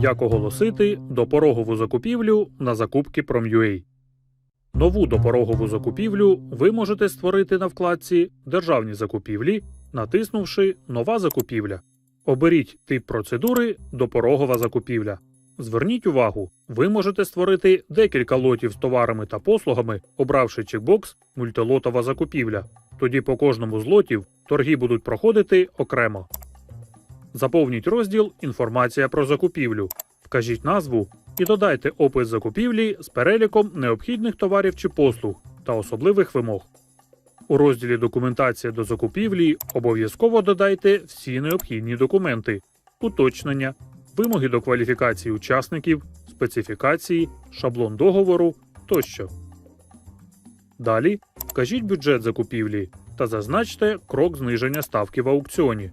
Як оголосити допорогову закупівлю на закупки Prom.ua. Нову допорогову закупівлю ви можете створити на вкладці Державні закупівлі, натиснувши Нова закупівля. Оберіть тип процедури Допорогова закупівля. Зверніть увагу, ви можете створити декілька лотів з товарами та послугами, обравши чекбокс Мультилотова закупівля. Тоді по кожному з лотів торги будуть проходити окремо. Заповніть розділ Інформація про закупівлю. Вкажіть назву і додайте опис закупівлі з переліком необхідних товарів чи послуг та особливих вимог. У розділі Документація до закупівлі обов'язково додайте всі необхідні документи, уточнення, вимоги до кваліфікації учасників, специфікації, шаблон договору тощо. Далі вкажіть бюджет закупівлі та зазначте крок зниження ставки в аукціоні,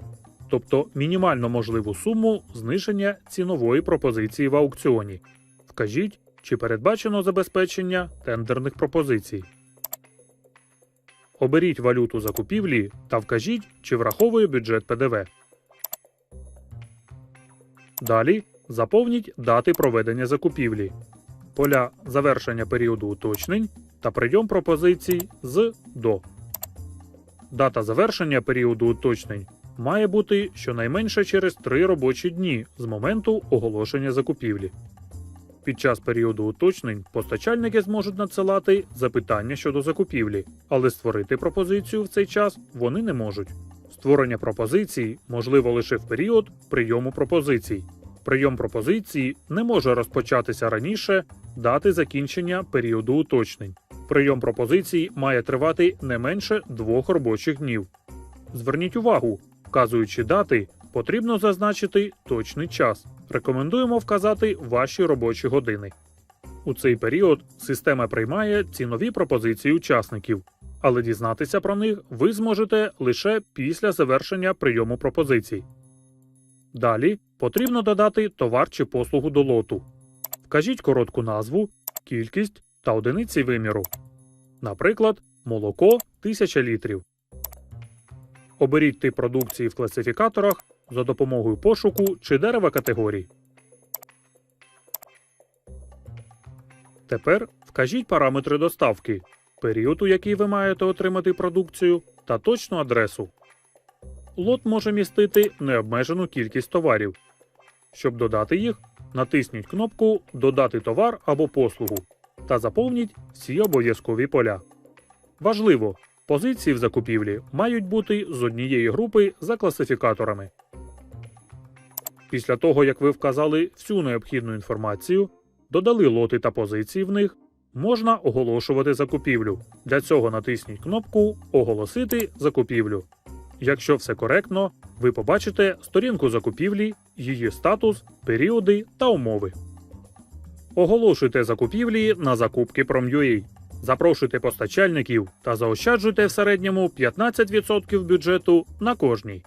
тобто мінімально можливу суму зниження цінової пропозиції в аукціоні. Вкажіть, чи передбачено забезпечення тендерних пропозицій. Оберіть валюту закупівлі та вкажіть, чи враховує бюджет ПДВ. Далі заповніть дати проведення закупівлі, поля завершення періоду уточнень та прийом пропозицій з до. Дата завершення періоду уточнень має бути щонайменше через 3 робочі дні з моменту оголошення закупівлі. Під час періоду уточнень постачальники зможуть надсилати запитання щодо закупівлі, але створити пропозицію в цей час вони не можуть. Створення пропозицій можливо лише в період прийому пропозицій. Прийом пропозиції не може розпочатися раніше дати закінчення періоду уточнень. Прийом пропозицій має тривати не менше двох робочих днів. Зверніть увагу, вказуючи дати, потрібно зазначити точний час. Рекомендуємо вказати ваші робочі години. У цей період система приймає цінові пропозиції учасників, але дізнатися про них ви зможете лише після завершення прийому пропозицій. Далі потрібно додати товар чи послугу до лоту. Вкажіть коротку назву, кількість та одиниці виміру. Наприклад, молоко 1000 літрів. Оберіть тип продукції в класифікаторах за допомогою пошуку чи дерева категорій. Тепер вкажіть параметри доставки, період, у який ви маєте отримати продукцію, та точну адресу. Лот може містити необмежену кількість товарів. Щоб додати їх, натисніть кнопку Додати товар або послугу та заповніть всі обов'язкові поля. Важливо, позиції в закупівлі мають бути з однієї групи за класифікаторами. Після того, як ви вказали всю необхідну інформацію, додали лоти та позиції в них, можна оголошувати закупівлю. Для цього натисніть кнопку Оголосити закупівлю. Якщо все коректно, ви побачите сторінку закупівлі, її статус, періоди та умови. Оголошуйте закупівлі на закупки Prom.ua. Запрошуйте постачальників та заощаджуйте в середньому 15% бюджету на кожній.